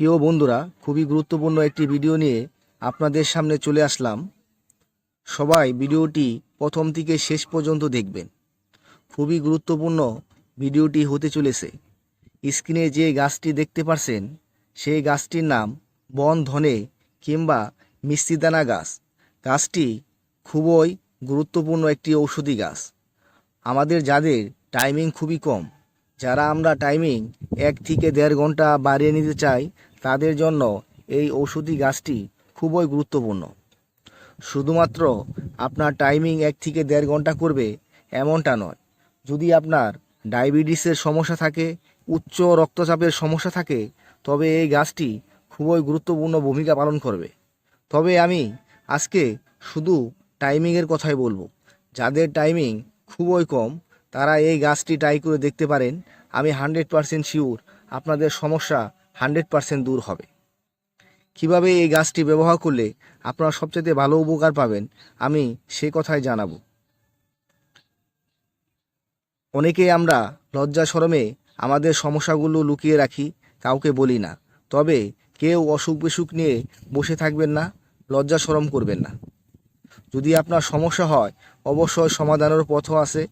প্রিয় বন্ধুরা, খুবই গুরুত্বপূর্ণ একটি ভিডিও নিয়ে আপনাদের সামনে চলে আসলাম। সবাই ভিডিওটি প্রথম থেকে শেষ পর্যন্ত দেখবেন। খুবই গুরুত্বপূর্ণ ভিডিওটি হতে চলেছে। স্ক্রিনে যে গাছটি দেখতে পারছেন, সেই গাছটির নাম বন ধনে কিংবা মিষ্টিদানা গাছ। গাছটি খুবই গুরুত্বপূর্ণ একটি ঔষধি গাছ। আমাদের যাদের টাইমিং খুবই কম, যারা আমরা টাইমিং এক থেকে দেড় ঘণ্টা বাড়িয়ে নিতে চাই তাদের জন্য এই ঔষধি গাছটি খুবই গুরুত্বপূর্ণ। শুধুমাত্র আপনার টাইমিং এক থেকে দেড় ঘণ্টা করবে এমনটা নয়। যদি আপনার ডায়াবেটিসের সমস্যা থাকে, উচ্চ রক্তচাপের সমস্যা থাকে, তবে এই গাছটি খুবই গুরুত্বপূর্ণ ভূমিকা পালন করবে। তবে আমি আজকে শুধু টাইমিংয়ের কথাই বলব। যাদের টাইমিং খুবই কম, তারা এই গাছটি ট্রাই করে দেখতে পারেন। আমি হান্ড্রেড পারসেন্ট শিওর আপনাদের সমস্যা হান্ড্রেড পারসেন্ট দূর হবে। কীভাবে এই গাছটি ব্যবহার করলে আপনারা সবচেয়ে ভালো উপকার পাবেন, আমি সে কথাই জানাব। অনেকেই আমরা লজ্জা শরমে আমাদের সমস্যাগুলো লুকিয়ে রাখি, কাউকে বলি না। তবে কেউ অসুখ বিসুখ নিয়ে বসে থাকবেন না, লজ্জা শরম করবেন না। যদি আপনার সমস্যা হয়, অবশ্যই সমাধানের পথও আছে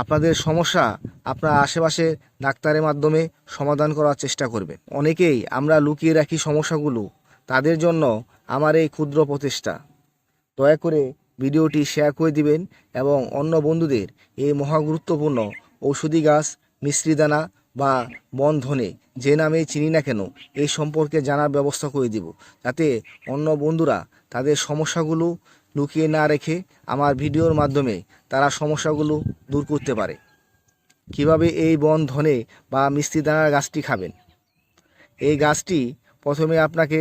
আপনাদের সমস্যা আপনার আশেপাশে ডাক্তারের মাধ্যমে সমাধান করার চেষ্টা করবেন। অনেকেই আমরা লুকিয়ে রাখি সমস্যাগুলো, তাদের জন্য আমার এই ক্ষুদ্র প্রচেষ্টা। দয়া করে ভিডিওটি শেয়ার করে দিবেন এবং অন্য বন্ধুদের এই মহা গুরুত্বপূর্ণ ঔষধি গাছ মিশ্রিদানা বা বনধনে যে নামে চিনি না কেন, এই সম্পর্কে জানার ব্যবস্থা করে দিব। যাতে অন্য বন্ধুরা তাদের সমস্যাগুলো লুকিয়ে না রেখে আমার ভিডিওর মাধ্যমে তারা সমস্যাগুলো দূর করতে পারে। কীভাবে এই বন ধনে বা মিষ্টিদানার গাছটি খাবেন? এই গাছটি প্রথমে আপনাকে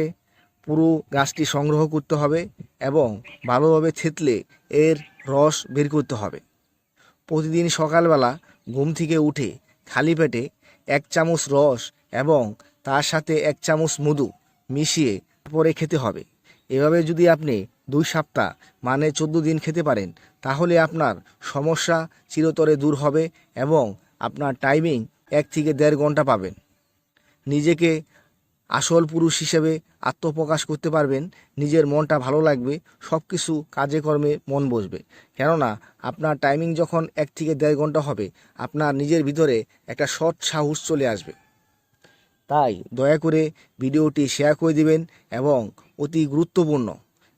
পুরো গাছটি সংগ্রহ করতে হবে এবং ভালোভাবে থেতলে এর রস বের করতে হবে। প্রতিদিন সকালবেলা ঘুম থেকে উঠে খালি পেটে এক চামচ রস এবং তার সাথে এক চামচ মধু মিশিয়ে পরে খেতে হবে। এভাবে যদি আপনি দুই সপ্তাহ মানে চোদ্দ দিন খেতে পারেন। তাহলে আপনার সমস্যা চিরতরে দূর হবে এবং আপনার টাইমিং এক থেকে দেড় ঘণ্টা পাবেন। নিজেকে আসল পুরুষ হিসেবে আত্মপ্রকাশ করতে পারবেন, নিজের মনটা ভালো লাগবে সব কিছু কাজে কর্মে মন বসবে। কেননা, আপনার টাইমিং যখন এক থেকে দেড় ঘণ্টা হবে, আপনার নিজের ভিতরে একটা সৎ সাহস চলে আসবে। তাই দয়া করে ভিডিওটি শেয়ার করে দিবেন এবং অতি গুরুত্বপূর্ণ।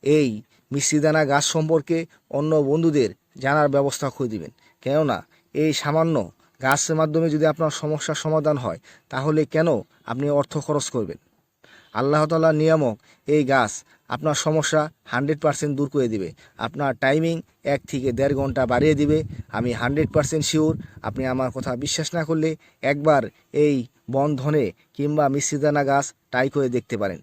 এই মিষ্টিদানা গাছ সম্পর্কে অন্য বন্ধুদের জানার ব্যবস্থা করে দিবেন। কেননা এই সামান্য গাছের মাধ্যমে যদি আপনার সমস্যার সমাধান হয়, তাহলে কেন আপনি অর্থ খরচ করবেন? আল্লাহ তালার নিয়ামক এই গাছ আপনার সমস্যা হান্ড্রেড পারসেন্ট দূর করে দিবে। আপনার টাইমিং এক থেকে দেড় ঘণ্টা বাড়িয়ে দিবে। আমি হান্ড্রেড পারসেন্ট শিওর, আপনি আমার কথা বিশ্বাস না করলে একবার এই বন ধনে কিংবা মিশ্রিদানা গাছ ট্রাই করে দেখতে পারেন।